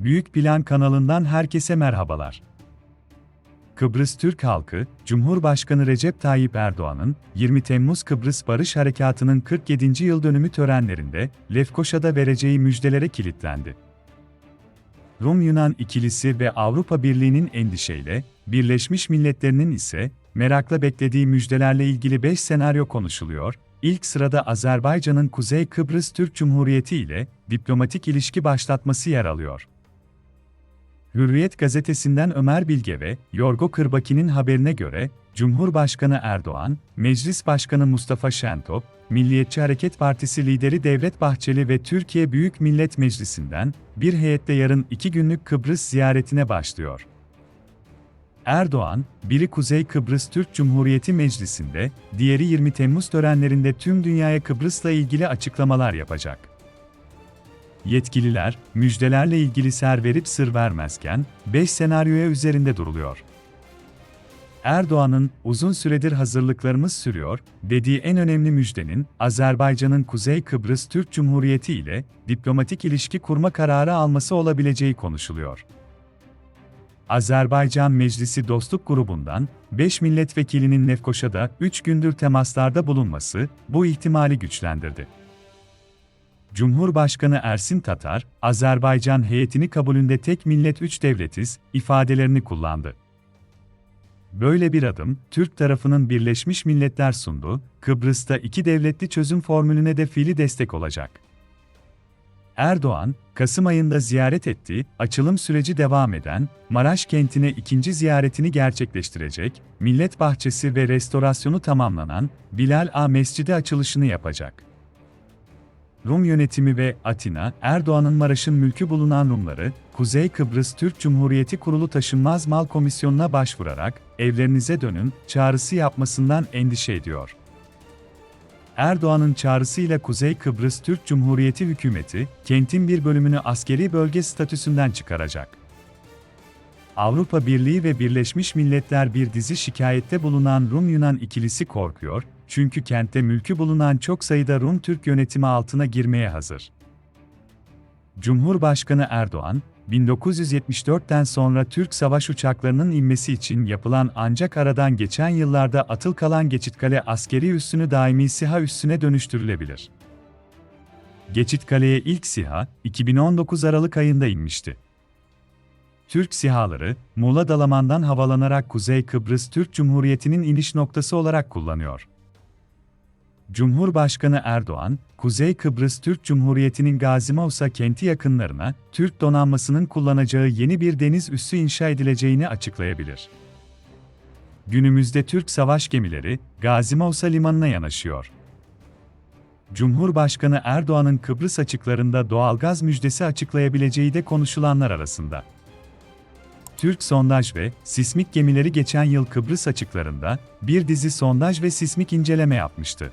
Büyük Plan kanalından herkese merhabalar. Kıbrıs Türk halkı, Cumhurbaşkanı Recep Tayyip Erdoğan'ın 20 Temmuz Kıbrıs Barış Harekatı'nın 47. yıl dönümü törenlerinde Lefkoşa'da vereceği müjdelere kilitlendi. Rum-Yunan ikilisi ve Avrupa Birliği'nin endişeyle, Birleşmiş Milletler'in ise merakla beklediği müjdelerle ilgili 5 senaryo konuşuluyor. İlk sırada Azerbaycan'ın Kuzey Kıbrıs Türk Cumhuriyeti ile diplomatik ilişki başlatması yer alıyor. Hürriyet gazetesinden Ömer Bilge ve Yorgo Kırbaki'nin haberine göre, Cumhurbaşkanı Erdoğan, Meclis Başkanı Mustafa Şentop, Milliyetçi Hareket Partisi lideri Devlet Bahçeli ve Türkiye Büyük Millet Meclisi'nden bir heyetle yarın iki günlük Kıbrıs ziyaretine başlıyor. Erdoğan, biri Kuzey Kıbrıs Türk Cumhuriyeti Meclisi'nde, diğeri 20 Temmuz törenlerinde tüm dünyaya Kıbrıs'la ilgili açıklamalar yapacak. Yetkililer, müjdelerle ilgili ser verip sır vermezken, 5 senaryoya üzerinde duruluyor. Erdoğan'ın uzun süredir hazırlıklarımız sürüyor dediği en önemli müjdenin Azerbaycan'ın Kuzey Kıbrıs Türk Cumhuriyeti ile diplomatik ilişki kurma kararı alması olabileceği konuşuluyor. Azerbaycan Meclisi Dostluk Grubu'ndan 5 milletvekilinin Lefkoşa'da 3 gündür temaslarda bulunması bu ihtimali güçlendirdi. Cumhurbaşkanı Ersin Tatar, Azerbaycan heyetini kabulünde tek millet üç devletiz ifadelerini kullandı. Böyle bir adım, Türk tarafının Birleşmiş Milletler sunduğu, Kıbrıs'ta iki devletli çözüm formülüne de fiili destek olacak. Erdoğan, Kasım ayında ziyaret ettiği, açılım süreci devam eden, Maraş kentine ikinci ziyaretini gerçekleştirecek, Millet Bahçesi ve restorasyonu tamamlanan Bilal A Mescidi açılışını yapacak. Rum yönetimi ve Atina, Erdoğan'ın Maraş'ın mülkü bulunan Rumları, Kuzey Kıbrıs Türk Cumhuriyeti Kurulu Taşınmaz Mal Komisyonu'na başvurarak, evlerinize dönün, çağrısı yapmasından endişe ediyor. Erdoğan'ın çağrısıyla Kuzey Kıbrıs Türk Cumhuriyeti hükümeti, kentin bir bölümünü askeri bölge statüsünden çıkaracak. Avrupa Birliği ve Birleşmiş Milletler bir dizi şikayette bulunan Rum-Yunan ikilisi korkuyor, çünkü kentte mülkü bulunan çok sayıda Rum Türk yönetimi altına girmeye hazır. Cumhurbaşkanı Erdoğan, 1974'ten sonra Türk savaş uçaklarının inmesi için yapılan ancak aradan geçen yıllarda atıl kalan Geçitkale askeri üssünü daimi SİHA üssüne dönüştürülebilir. Geçitkale'ye ilk SİHA, 2019 Aralık ayında inmişti. Türk SİHA'ları, Muğla Dalaman'dan havalanarak Kuzey Kıbrıs Türk Cumhuriyeti'nin iniş noktası olarak kullanıyor. Cumhurbaşkanı Erdoğan, Kuzey Kıbrıs Türk Cumhuriyeti'nin Gazimausa kenti yakınlarına Türk donanmasının kullanacağı yeni bir deniz üssü inşa edileceğini açıklayabilir. Günümüzde Türk savaş gemileri Gazimausa limanına yanaşıyor. Cumhurbaşkanı Erdoğan'ın Kıbrıs açıklarında doğalgaz müjdesi açıklayabileceği de konuşulanlar arasında. Türk sondaj ve sismik gemileri geçen yıl Kıbrıs açıklarında bir dizi sondaj ve sismik inceleme yapmıştı.